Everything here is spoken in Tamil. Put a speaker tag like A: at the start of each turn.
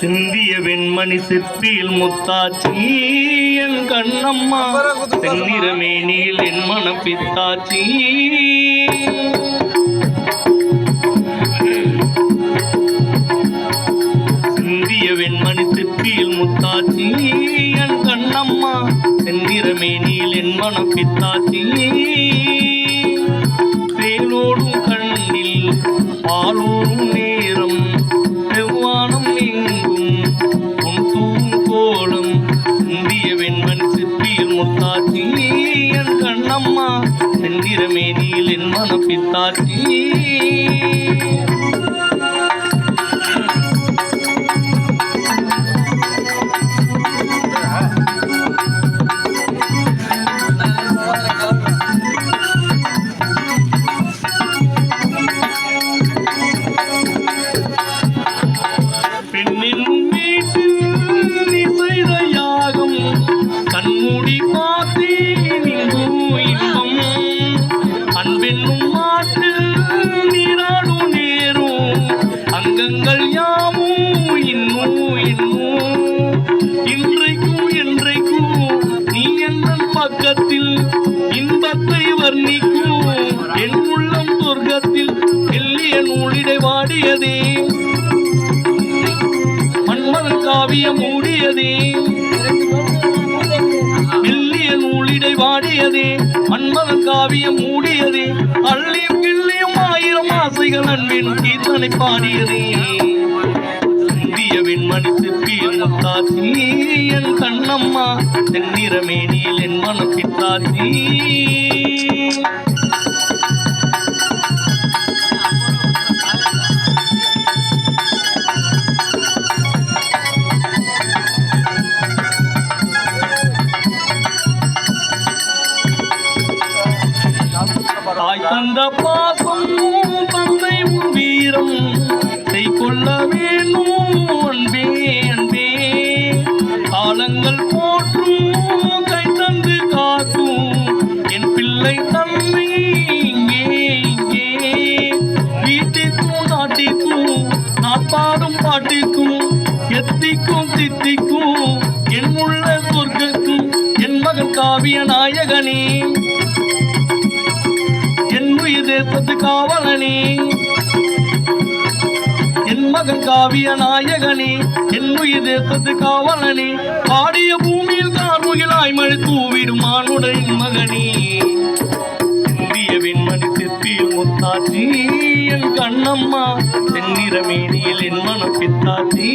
A: சிந்திய வெண்மணி சிற்பியில் முத்தாச்சி என் கண்ணம்மா. தென்னிறமேனியில் என் மனம் பித்தாச்சி சிந்திய வெண்மணி சிற்பியில் முத்தாச்சி என் கண்ணம்மா. தென்னிறமேனியில் என் மனம் பித்தாச்சி வெண்மணி முத்தாச்சி என் கண்ணம்மா. செந்திரமேனியில் என் மனப்பித்தாச்சி. அன்பென்னும் மாட்டில் நீராடும் நேரும் அங்கங்கள் யாவும் இன்னும் இன்னும். இன்றைக்கும் என்றைக்கும் நீ என் பக்கத்தில் இன்பத்தை வர்ணிக்கும். என் உள்ளம் சொர்க்கத்தில் எல்லிய நூலிடை வாடியதே. மன்மதன் காவியம் மூடியதே நூலிடை வாடியதே மன்மதன் காவியம் மூடியதே அள்ளியும் கிள்ளியும் ஆயிரம் ஆசைகள் அன்பின் கீர்த்தனை பாடியதே. இந்திய வெண்மணி சிற்பியில் முத்தாச்சி என் கண்ணம்மா தென்னிறமேனியில் என் மனம் தாய் தந்த பாசம் தந்தை வீரம் கை கொள்ள வேணும் அன்பே அன்பே. காலங்கள் போற்றும் கை தந்து காக்கும். என் பிள்ளை தன்மை இங்கே இங்கே. வீட்டிற்கும் நாட்டிற்கும் நான் பாடும் பாட்டிற்கும் எத்திக்கும் தித்திக்கும். என் உள்ள சொர்க்கக்கும் என் மகன் காவிய நாயகனே. உயிர் தேசத்து காவலனி. என் மகன் காவிய நாயகனி என் உயிர் தேசத்து காவலனி. பாடிய பூமியில் கார்முகிலாய் மழை தூவிடும் மானுடன் மகனே. இந்திய வெண்மணி சிற்பியில் முத்தாச்சி என் கண்ணம்மா தென்னிற தென்னிறமேனியில் என் மனம் பித்தாச்சி.